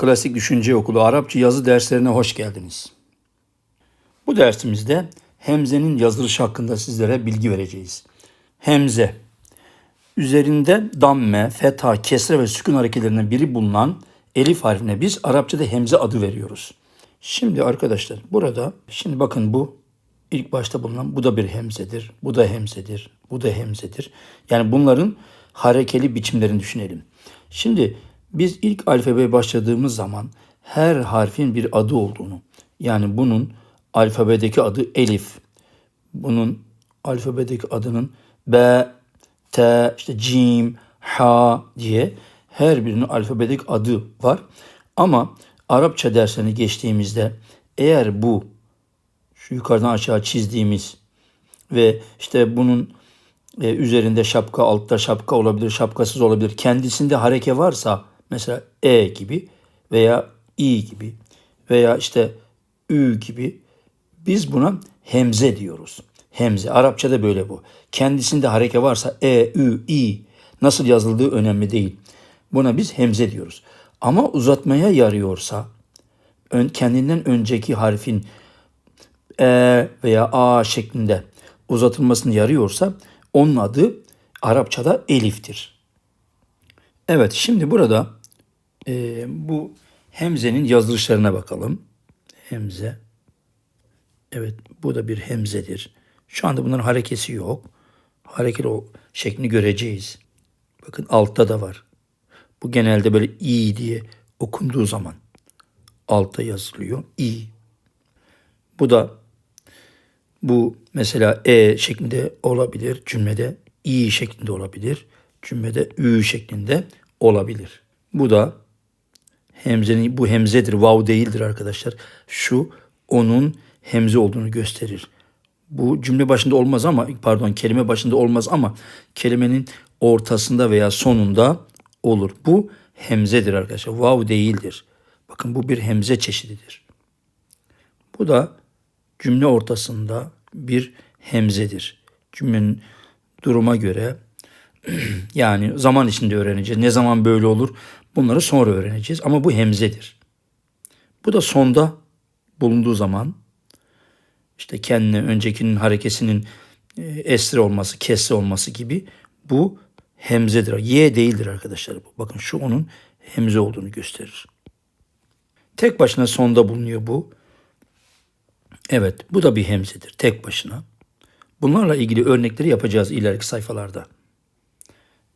Klasik Düşünce Okulu Arapça yazı derslerine hoş geldiniz. Bu dersimizde hemzenin yazılışı hakkında sizlere bilgi vereceğiz. Hemze üzerinde damme, fetha, kesre ve sükun hareketlerinden biri bulunan elif harfine biz Arapçada hemze adı veriyoruz. Şimdi arkadaşlar burada şimdi bakın bu ilk başta bulunan bu da bir hemzedir. Bu da hemzedir. Bu da hemzedir. Yani bunların harekeli biçimlerini düşünelim. Şimdi biz ilk alfabeye başladığımız zaman her harfin bir adı olduğunu yani bunun alfabedeki adı elif. Bunun alfabedeki adının B, T, işte cim, ha diye her birinin alfabedik adı var. Ama Arapça derslerine geçtiğimizde eğer bu şu yukarıdan aşağı çizdiğimiz ve işte bunun e, üzerinde şapka, altta şapka olabilir, şapkasız olabilir. Kendisinde hareke varsa mesela E gibi veya İ gibi veya işte Ü gibi biz buna hemze diyoruz. Hemze. Arapçada böyle bu. Kendisinde hareke varsa E, Ü, İ nasıl yazıldığı önemli değil. Buna biz hemze diyoruz. Ama uzatmaya yarıyorsa kendinden önceki harfin E veya A şeklinde uzatılmasını yarıyorsa onun adı Arapçada eliftir. Evet şimdi burada e, bu hemzenin yazılışlarına bakalım. Hemze. Evet bu da bir hemzedir. Şu anda bunların harekesi yok. Harekeli o şeklini göreceğiz. Bakın altta da var. Bu genelde böyle i diye okunduğu zaman altta yazılıyor. i. Bu da bu mesela e şeklinde olabilir cümlede, i şeklinde olabilir, cümlede ü şeklinde olabilir. Bu da hemzenin bu hemzedir, vav değildir arkadaşlar. Şu onun hemze olduğunu gösterir. Bu cümle başında olmaz ama pardon kelime başında olmaz ama kelimenin ortasında veya sonunda olur. Bu hemzedir arkadaşlar. Vav değildir. Bakın bu bir hemze çeşididir. Bu da cümle ortasında bir hemzedir. Cümlenin duruma göre yani zaman içinde öğreneceğiz. Ne zaman böyle olur bunları sonra öğreneceğiz ama bu hemzedir. Bu da sonda bulunduğu zaman işte kendine öncekinin harekesinin e, esri olması, kesri olması gibi bu hemzedir. Y değildir arkadaşlar bu. Bakın şu onun hemze olduğunu gösterir. Tek başına sonda bulunuyor bu. Evet bu da bir hemzedir tek başına. Bunlarla ilgili örnekleri yapacağız ileriki sayfalarda.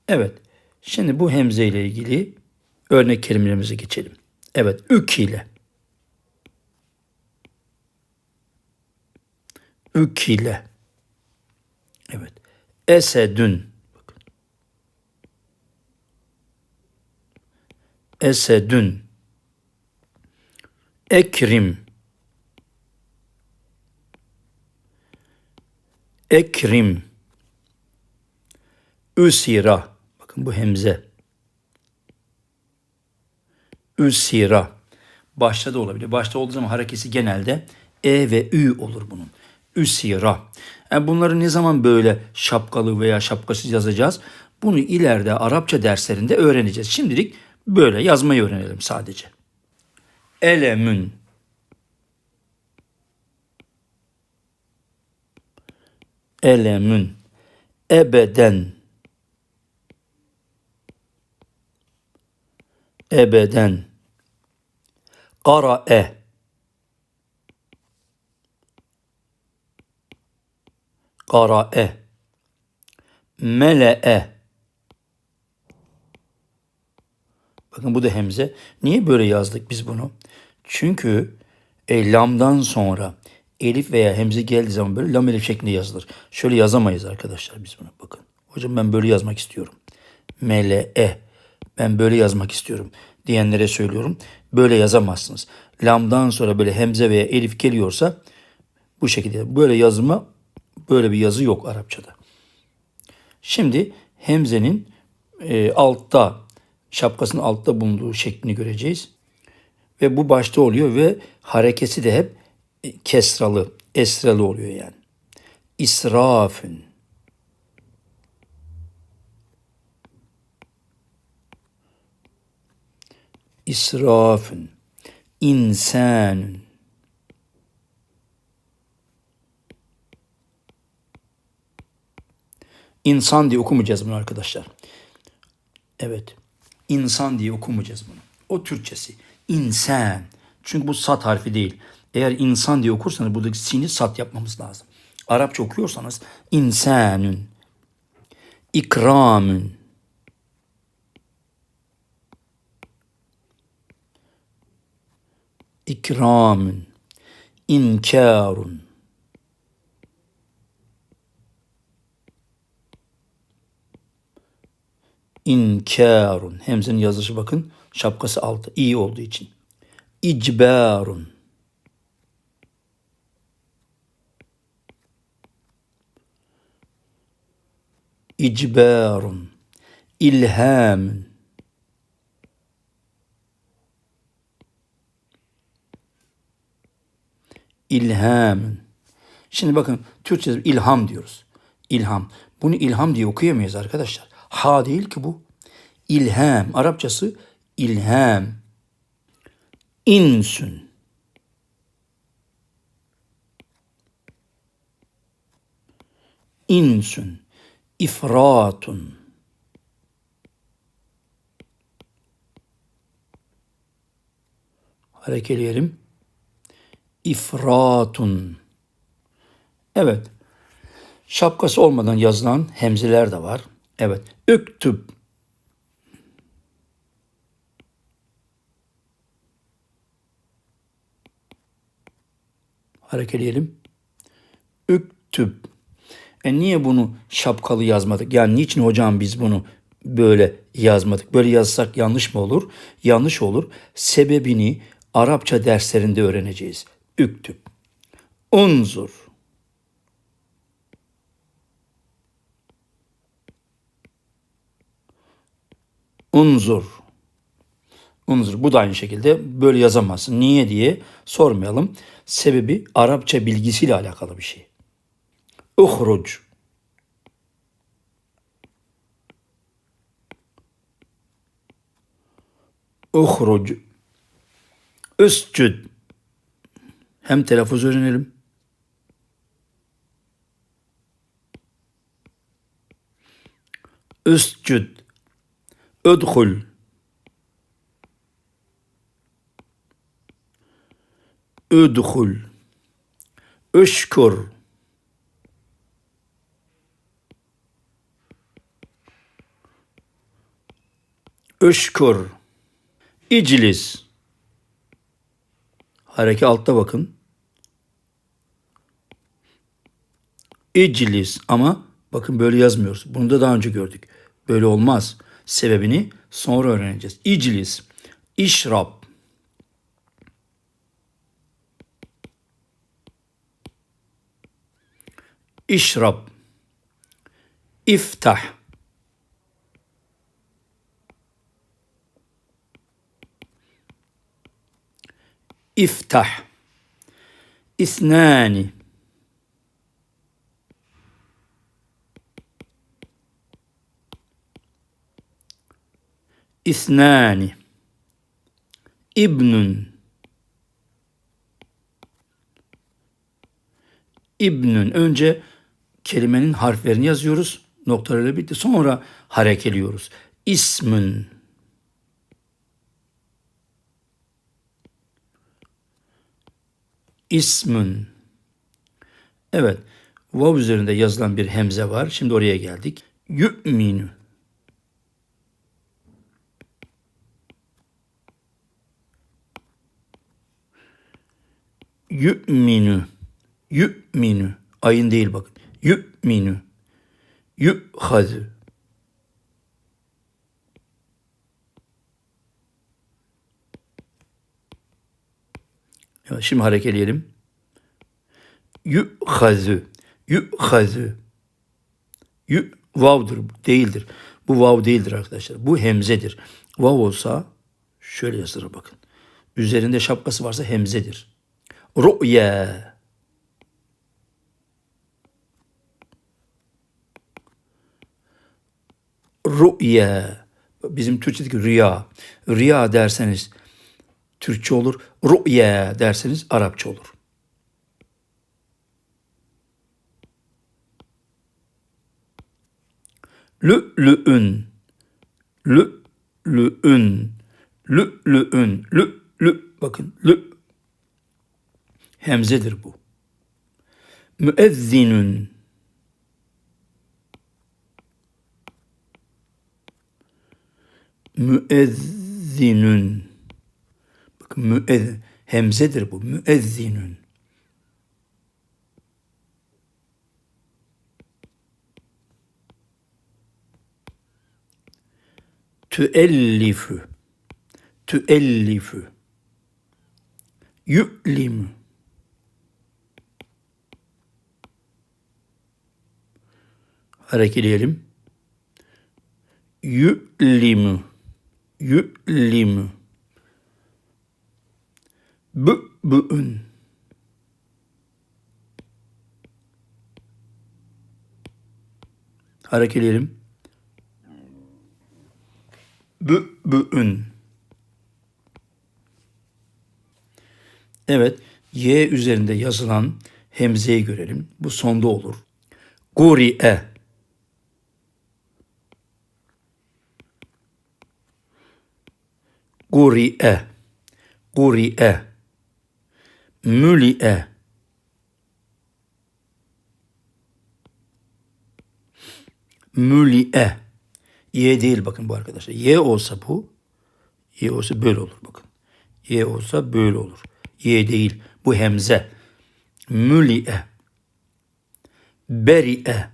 Evet şimdi bu hemze ile ilgili örnek kelimelerimize geçelim. Evet ük ile. Ük ile. Evet. Esedün. Bakın. Esedün. Ekrim. Ekrim. Üsira. Bakın bu hemze. Üsira. Başta da olabilir. Başta olduğu zaman harekesi genelde E ve Ü olur bunun. Üsira. Yani bunları ne zaman böyle şapkalı veya şapkasız yazacağız? Bunu ileride Arapça derslerinde öğreneceğiz. Şimdilik böyle yazmayı öğrenelim sadece. Elemün. Elemün. Ebeden. Ebeden. Kara'e. Kara'e. Mele'e. Bakın bu da hemze. Niye böyle yazdık biz bunu? Çünkü e, lamdan sonra elif veya hemze geldiği zaman böyle lam elif şeklinde yazılır. Şöyle yazamayız arkadaşlar biz bunu. Bakın. Hocam ben böyle yazmak istiyorum. Mele'e. Ben böyle yazmak istiyorum diyenlere söylüyorum. Böyle yazamazsınız. Lamdan sonra böyle hemze veya elif geliyorsa bu şekilde böyle yazma böyle bir yazı yok Arapçada. Şimdi hemzenin e, altta şapkasının altta bulunduğu şeklini göreceğiz. Ve bu başta oluyor ve harekesi de hep e, kesralı, esralı oluyor yani. İsrafün. İsrafın. İnsanın. İnsan diye okumayacağız bunu arkadaşlar. Evet. İnsan diye okumayacağız bunu. O Türkçesi. İnsan. Çünkü bu sat harfi değil. Eğer insan diye okursanız buradaki sini sat yapmamız lazım. Arapça okuyorsanız insanün, ikramün, ikramün, inkarun, inkarun. Hemzenin yazılışı bakın. Şapkası altı. iyi olduğu için. İcbarun. İcbarun. İlhamün. İlhamün. Şimdi bakın Türkçe'de ilham diyoruz. İlham. Bunu ilham diye okuyamayız arkadaşlar. Ha değil ki bu. İlham. Arapçası ilham. İnsün. İnsün. İfratun. Harekeleyelim. İfratun. Evet. Şapkası olmadan yazılan hemzeler de var. Evet. Üktüb. Harekeleyelim. Üktüb. E niye bunu şapkalı yazmadık? Yani niçin hocam biz bunu böyle yazmadık? Böyle yazsak yanlış mı olur? Yanlış olur. Sebebini Arapça derslerinde öğreneceğiz. Üktüb. Unzur. Unzur. Unzur. Bu da aynı şekilde böyle yazamazsın. Niye diye sormayalım. Sebebi Arapça bilgisiyle alakalı bir şey. Uhruc. Uhruc. Üscüd. Hem telaffuz öğrenelim. Üscüd. Ödhul. Ödhul. Üşkur. Üşkur. İclis. Hareke altta bakın. İclis ama bakın böyle yazmıyoruz. Bunu da daha önce gördük. Böyle olmaz. Sebebini sonra öğreneceğiz. İclis. İşrab. İşrab. İftah. İftah. İsnani. İsnani. İbnun. İbnün. Önce kelimenin harflerini yazıyoruz. Noktalarıyla birlikte. Sonra harekeliyoruz. İsmün. İsmün. Evet. Vav üzerinde yazılan bir hemze var. Şimdi oraya geldik. Yu'minu. Yu'minu. Yu'minu. Ayın değil bakın. Yu'minu. Yu'hazü. Evet, şimdi harekeleyelim. Yu'hazü. Yu'hazü. Yu vav'dır, değildir. Bu vav değildir arkadaşlar. Bu hemzedir. Vav olsa şöyle yazılır bakın. Üzerinde şapkası varsa hemzedir. Ru'ya. Ru'ya. bizim Türkçedeki rüya. Rüya derseniz Türkçe olur. Rü'ye derseniz Arapça olur. Lü'lü'ün. Lü'lü'ün. Lü'lü'ün. Lü, bakın lü. Hemzedir bu. Müezzinün. Müezzinün. Müez, hemzedir bu. Müezzinün. Tüellifü. Tüellifü. Yü'limü. Harekeleyelim. Yü'limü. Yü'limü. Bü'bü'ün. Harekeleyelim. Bü'bü'ün. Evet, Y üzerinde yazılan hemzeyi görelim. Bu sonda olur. Guri'e. Guri'e. Guri'e. Müli'e. Müli'e. Y değil bakın bu arkadaşlar. Y olsa bu. Y olsa böyle olur bakın. Y olsa böyle olur. Y değil. Bu hemze. Müli'e. Beri'e.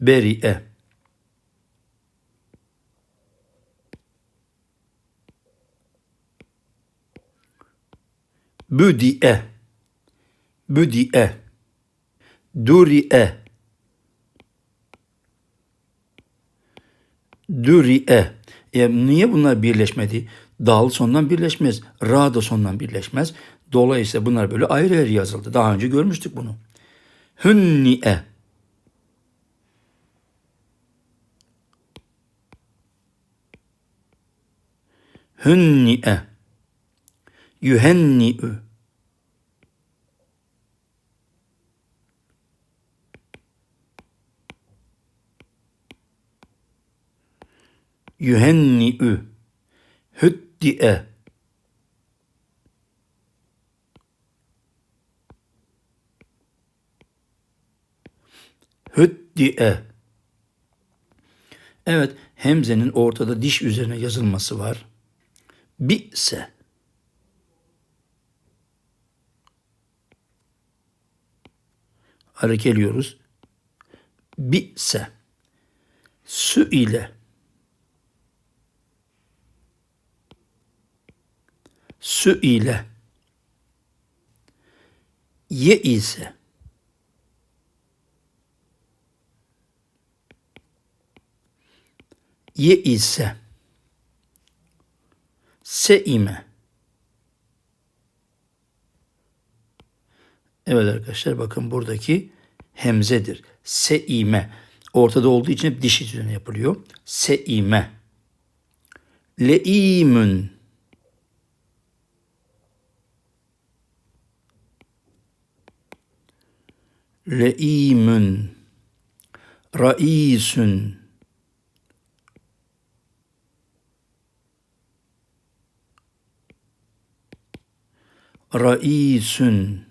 Beri'e. Büdi'e. Büdi'e. Duri'e. Duri'e. E, niye bunlar birleşmedi? Dal sondan birleşmez. Ra da sondan birleşmez. Dolayısıyla bunlar böyle ayrı ayrı yazıldı. Daha önce görmüştük bunu. Hünni'e. Hünni'e. Yühenni'ü. Yühenni'ü. Hüddi'e. Hüddi'e. Evet, hemzenin ortada diş üzerine yazılması var. Bi'se. Harekeliyoruz. Bi'se. Sü ile. Sü ile. Ye ise. Ye ise. Seime. Evet arkadaşlar bakın buradaki hemzedir. Seime. Ortada olduğu için hep diş üzerine yapılıyor. Seime. Leimün. Leimün. Raisün. Raisün.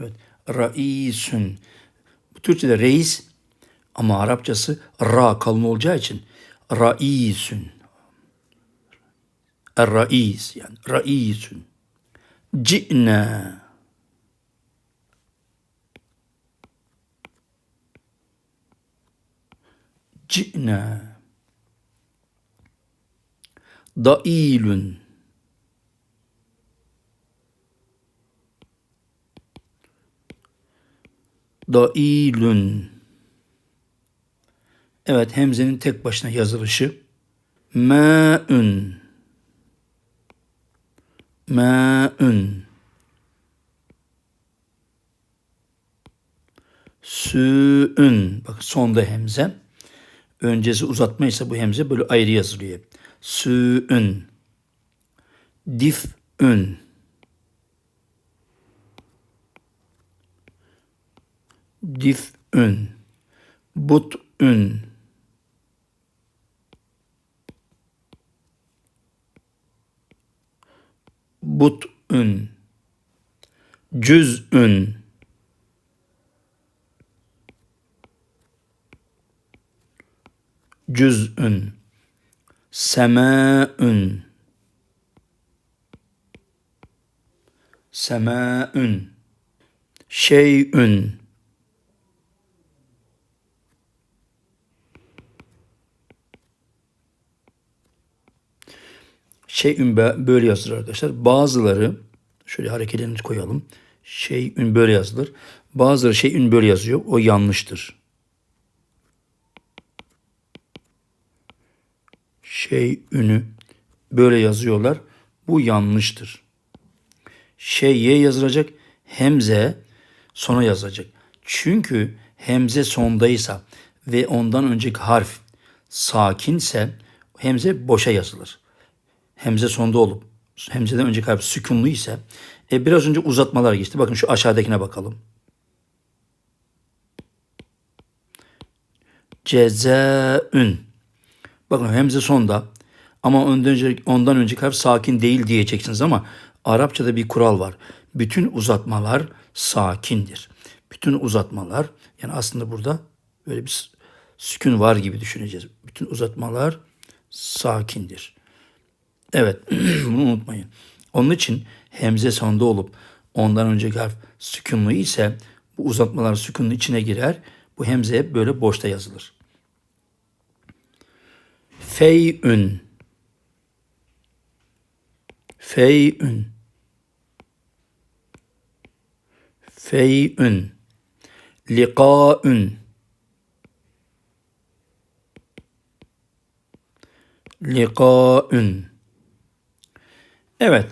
Evet, raisün. Bu Türkçe'de reis ama Arapçası ra kalın olacağı için raisün. Er-rais yani raisün. Ci'ne. Ci'ne. Dailün. dailün. Evet hemzenin tek başına yazılışı. Mâ'ün. Mâ'ün. Sü'ün. Bak sonda hemze. Öncesi uzatma ise bu hemze böyle ayrı yazılıyor. Sü'ün. Dif'ün. Dif'ün. But'ün. But'ün. Cüz'ün. Cüz'ün. Semâ'ün. Semâ'ün. Şey'ün. Şey'ün böyle yazılır arkadaşlar. Bazıları şöyle hareketlerini koyalım. Şey'ün böyle yazılır. Bazıları şey'ün böyle yazıyor. O yanlıştır. Şey'ünü böyle yazıyorlar. Bu yanlıştır. Şey ye yazılacak. Hemze sona yazacak. Çünkü hemze sondaysa ve ondan önceki harf sakinse hemze boşa yazılır hemze sonda olup hemzeden önceki harf sükunlu ise e, biraz önce uzatmalar geçti. Bakın şu aşağıdakine bakalım. Cezaün. Bakın hemze sonda ama ondan önceki, ondan önceki harf sakin değil diyeceksiniz ama Arapçada bir kural var. Bütün uzatmalar sakindir. Bütün uzatmalar yani aslında burada böyle bir sükun var gibi düşüneceğiz. Bütün uzatmalar sakindir. Evet bunu unutmayın. Onun için hemze sonda olup ondan önceki harf sükunlu ise bu uzatmalar sükunun içine girer. Bu hemze hep böyle boşta yazılır. Feyün. Feyün. Feyün. Liqa'ün. Liqa'ün. Evet.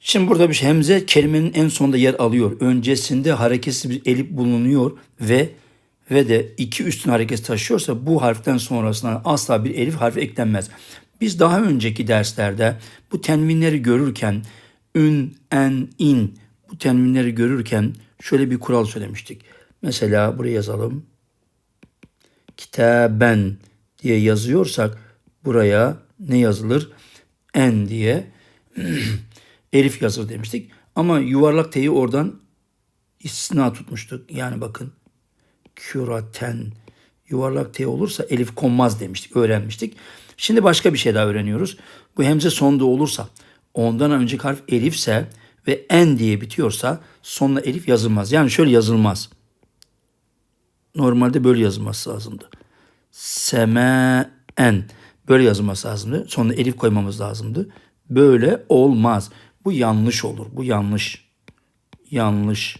Şimdi burada bir şey, hemze kelimenin en sonunda yer alıyor. Öncesinde hareketsiz bir elif bulunuyor ve ve de iki üstün hareket taşıyorsa bu harften sonrasına asla bir elif harfi eklenmez. Biz daha önceki derslerde bu tenvinleri görürken ün, en, in bu tenvinleri görürken şöyle bir kural söylemiştik. Mesela buraya yazalım. Kitaben diye yazıyorsak buraya ne yazılır? En diye Elif yazır demiştik. Ama yuvarlak T'yi oradan istisna tutmuştuk. Yani bakın küraten yuvarlak T olursa elif konmaz demiştik, öğrenmiştik. Şimdi başka bir şey daha öğreniyoruz. Bu hemze sonda olursa ondan önceki harf elifse ve en diye bitiyorsa sonuna elif yazılmaz. Yani şöyle yazılmaz. Normalde böyle yazılması lazımdı. Semen böyle yazılması lazımdı. Sonuna elif koymamız lazımdı. Böyle olmaz. Bu yanlış olur. Bu yanlış. Yanlış.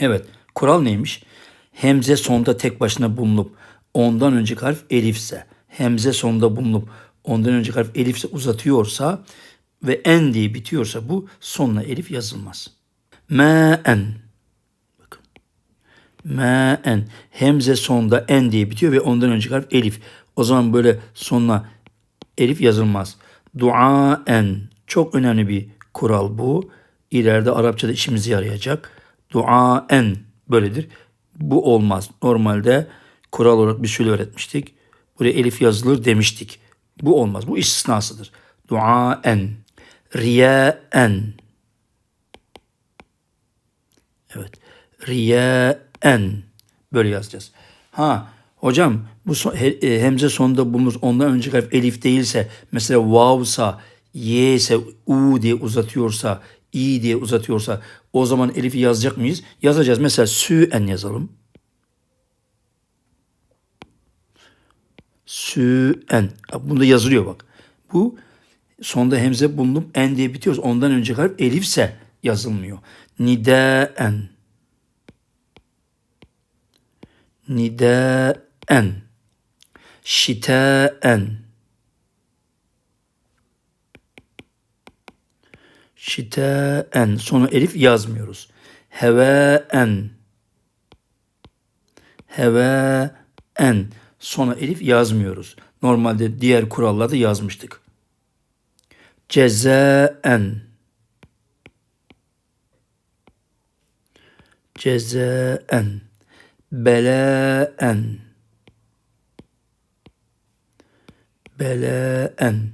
Evet. Kural neymiş? Hemze sonda tek başına bulunup ondan önceki harf elifse, hemze sonda bulunup ondan önceki harf elifse uzatıyorsa ve en diye bitiyorsa bu sonuna elif yazılmaz. Ma'en. Bakın. Ma'en. Hemze sonda en diye bitiyor ve ondan önceki harf elif. O zaman böyle sonuna elif yazılmaz duaen çok önemli bir kural bu. İleride Arapçada işimizi yarayacak. Duaen böyledir. Bu olmaz. Normalde kural olarak bir şöyle öğretmiştik. Buraya elif yazılır demiştik. Bu olmaz. Bu istisnasıdır. Duaen, riyaen. Evet. Riyaen. Böyle yazacağız. Ha Hocam bu son, he, e, hemze sonunda bulunur. Ondan önceki harf elif değilse mesela vavsa, y ise u diye uzatıyorsa, i diye uzatıyorsa o zaman elifi yazacak mıyız? Yazacağız. Mesela süen yazalım. Süen. Bunda yazılıyor bak. Bu sonda hemze bulunup en diye bitiyoruz. Ondan önceki harf elifse yazılmıyor. Nidaen. Nidaen en şitaen şitaen sonu elif yazmıyoruz. Hevaen Heve en. Sona elif yazmıyoruz. Normalde diğer kurallarda yazmıştık. Cezaen. Cezaen. Belaen. Belaen.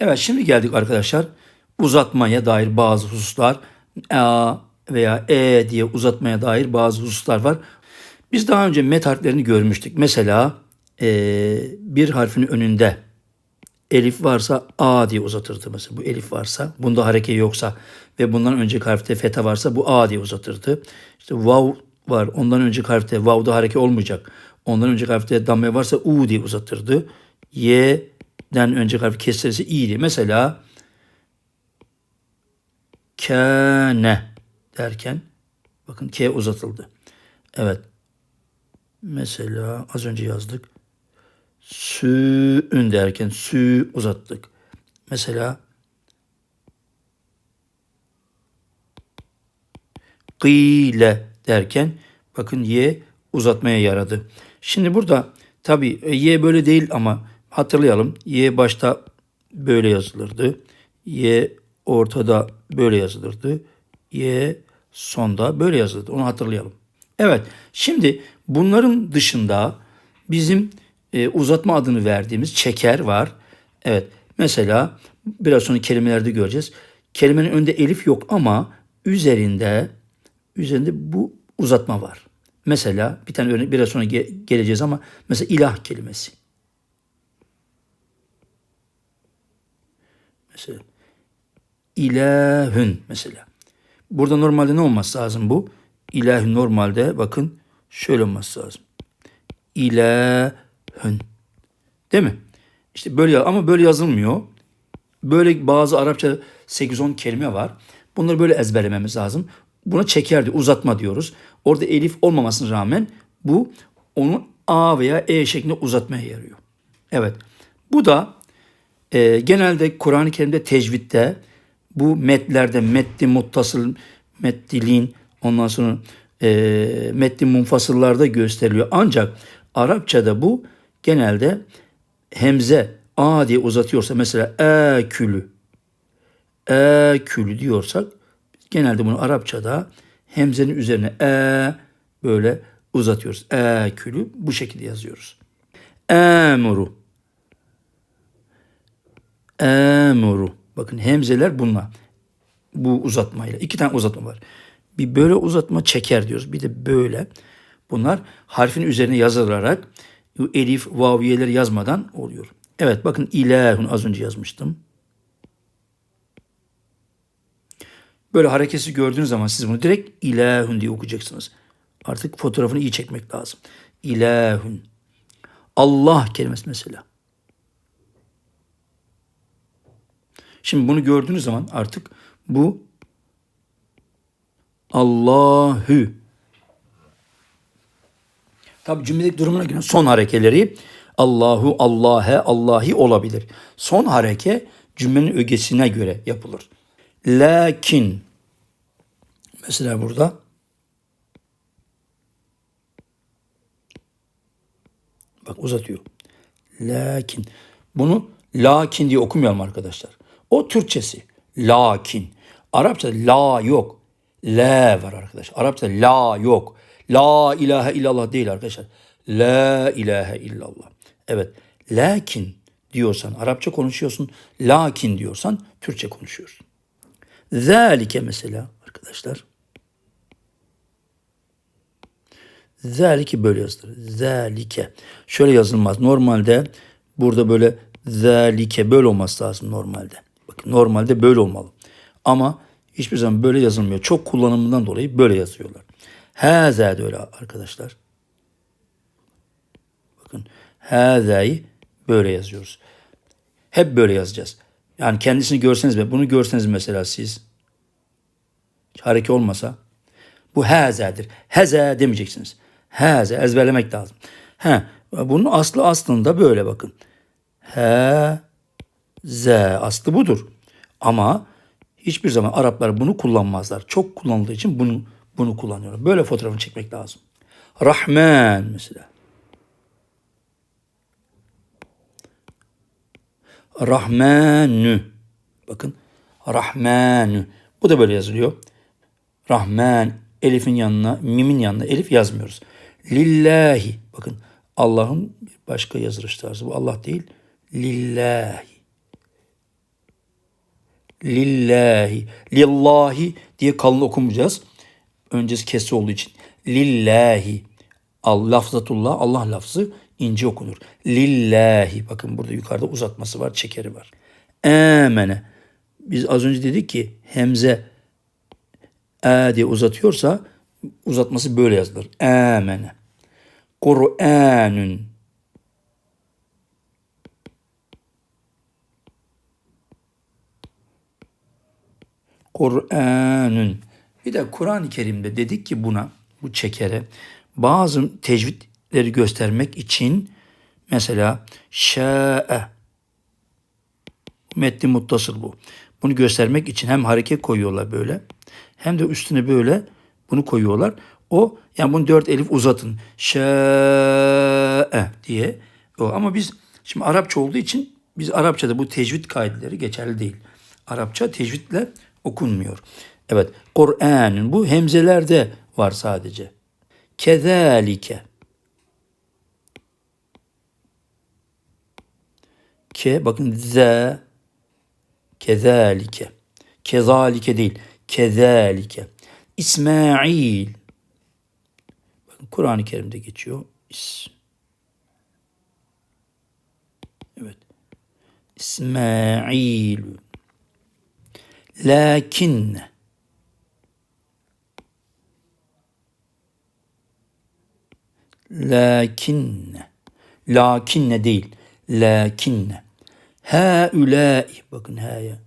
Evet şimdi geldik arkadaşlar. Uzatmaya dair bazı hususlar. A veya E diye uzatmaya dair bazı hususlar var. Biz daha önce met harflerini görmüştük. Mesela e, bir harfin önünde elif varsa A diye uzatırdı mesela. Bu elif varsa, bunda hareke yoksa ve bundan önceki harfte feta varsa bu A diye uzatırdı. İşte vav var. Ondan önceki harfte vav'da hareke olmayacak. Ondan önceki harfte damme varsa U diye uzatırdı. Y'den önceki harf kesresi i diye. Mesela kâne derken bakın K uzatıldı. Evet. Mesela az önce yazdık. Sü'ün derken sü uzattık. Mesela gıyle derken bakın y uzatmaya yaradı. Şimdi burada tabi y böyle değil ama hatırlayalım. Y başta böyle yazılırdı. Y ortada böyle yazılırdı. Y sonda böyle yazılırdı. Onu hatırlayalım. Evet şimdi bunların dışında bizim e, uzatma adını verdiğimiz çeker var. Evet mesela biraz sonra kelimelerde göreceğiz. Kelimenin önünde elif yok ama üzerinde üzerinde bu uzatma var. Mesela bir tane örnek biraz sonra ge- geleceğiz ama mesela ilah kelimesi. Mesela ilahün mesela. Burada normalde ne olması lazım bu? İlahün normalde bakın şöyle olması lazım. İlahün. Değil mi? İşte böyle ama böyle yazılmıyor. Böyle bazı Arapça 8-10 kelime var. Bunları böyle ezberlememiz lazım. Buna çekerdi, uzatma diyoruz. Orada elif olmamasına rağmen bu onu A veya E şeklinde uzatmaya yarıyor. Evet. Bu da e, genelde Kur'an-ı Kerim'de tecvitte bu metlerde metni muttasıl, meddilin ondan sonra e, metni munfasıllarda gösteriliyor. Ancak Arapçada bu genelde hemze a diye uzatıyorsa mesela e külü e külü diyorsak genelde bunu Arapçada hemzenin üzerine e böyle uzatıyoruz. E külü bu şekilde yazıyoruz. Emuru Emuru. Bakın hemzeler bununla. Bu uzatmayla. iki tane uzatma var. Bir böyle uzatma çeker diyoruz. Bir de böyle. Bunlar harfin üzerine yazılarak elif, vaviyeleri yazmadan oluyor. Evet bakın ilahun az önce yazmıştım. Böyle hareketi gördüğünüz zaman siz bunu direkt ilahun diye okuyacaksınız. Artık fotoğrafını iyi çekmek lazım. İlahun. Allah kelimesi mesela. Şimdi bunu gördüğünüz zaman artık bu Allahü. Tabi cümledeki durumuna göre son harekeleri Allahu, Allah'e, Allahi olabilir. Son hareke cümlenin ögesine göre yapılır. Lakin mesela burada bak uzatıyor. Lakin bunu lakin diye okumayalım arkadaşlar. O Türkçesi. Lakin. Arapça la yok. La var arkadaşlar. Arapça la yok. La ilahe illallah değil arkadaşlar. La ilahe illallah. Evet. Lakin diyorsan Arapça konuşuyorsun. Lakin diyorsan Türkçe konuşuyorsun. Zalike mesela arkadaşlar. Zalike böyle yazılır. Zalike. Şöyle yazılmaz. Normalde burada böyle zalike böyle olması lazım normalde. Normalde böyle olmalı. Ama hiçbir zaman böyle yazılmıyor. Çok kullanımından dolayı böyle yazıyorlar. Haza da öyle arkadaşlar. Bakın haza'yı böyle yazıyoruz. Hep böyle yazacağız. Yani kendisini görseniz ve bunu görseniz mesela siz hareket olmasa bu haza'dır. Haza demeyeceksiniz. Haza ezberlemek lazım. He, bunun aslı aslında böyle bakın. He Z aslı budur. Ama hiçbir zaman Araplar bunu kullanmazlar. Çok kullanıldığı için bunu bunu kullanıyorlar. Böyle fotoğrafını çekmek lazım. Rahman mesela. Rahmanü. Bakın. Rahmanü. Bu da böyle yazılıyor. Rahman. Elif'in yanına, mimin yanına elif yazmıyoruz. Lillahi. Bakın Allah'ın başka yazılış tarzı. Bu Allah değil. Lillahi. Lillahi. Lillahi diye kalın okumayacağız. Öncesi kesri olduğu için. Lillahi. Al, lafzatullah, Allah lafzı ince okunur. Lillahi. Bakın burada yukarıda uzatması var, çekeri var. Emene. Biz az önce dedik ki hemze e diye uzatıyorsa uzatması böyle yazılır. Emene. Kur'anun. Kur'anun. Bir de Kur'an-ı Kerim'de dedik ki buna, bu çekere bazı tecvidleri göstermek için mesela şa'e metni muttasıl bu. Bunu göstermek için hem hareket koyuyorlar böyle hem de üstüne böyle bunu koyuyorlar. O yani bunu dört elif uzatın. Şa'e diye. O. Ama biz şimdi Arapça olduğu için biz Arapçada bu tecvid kaideleri geçerli değil. Arapça tecvidle okunmuyor. Evet. Kur'an'ın bu hemzelerde var sadece. Kezalike. Ke bakın z kezalike. Kezalike değil. Kezalike. İsmail. Bakın Kur'an-ı Kerim'de geçiyor. Evet. İsmail. Lakin. Lakinne. Lakinne değil. Lakinne. Haulâi. Bakın ha'ya.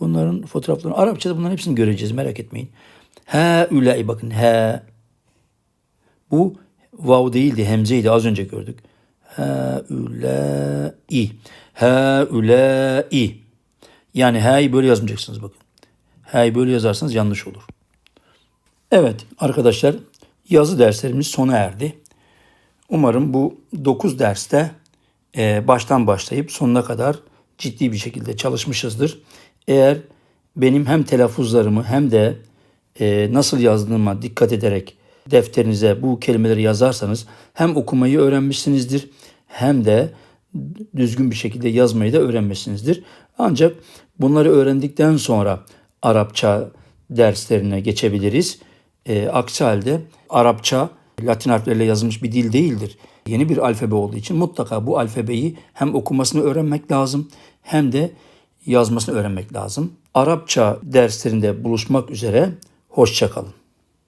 Bunların fotoğraflarını Arapçada bunların hepsini göreceğiz merak etmeyin. Haulâi bakın ha. Bu vav değildi hemzeydi az önce gördük. Haulâi. Haulâi. Yani ha'yı böyle yazmayacaksınız bakın. Ha'yı böyle yazarsanız yanlış olur. Evet arkadaşlar yazı derslerimiz sona erdi. Umarım bu 9 derste e, baştan başlayıp sonuna kadar ciddi bir şekilde çalışmışızdır. Eğer benim hem telaffuzlarımı hem de e, nasıl yazdığıma dikkat ederek defterinize bu kelimeleri yazarsanız hem okumayı öğrenmişsinizdir hem de düzgün bir şekilde yazmayı da öğrenmişsinizdir. Ancak bunları öğrendikten sonra Arapça derslerine geçebiliriz. E, aksi halde Arapça Latin harflerle yazılmış bir dil değildir. Yeni bir alfabe olduğu için mutlaka bu alfabeyi hem okumasını öğrenmek lazım hem de yazmasını öğrenmek lazım. Arapça derslerinde buluşmak üzere. Hoşçakalın.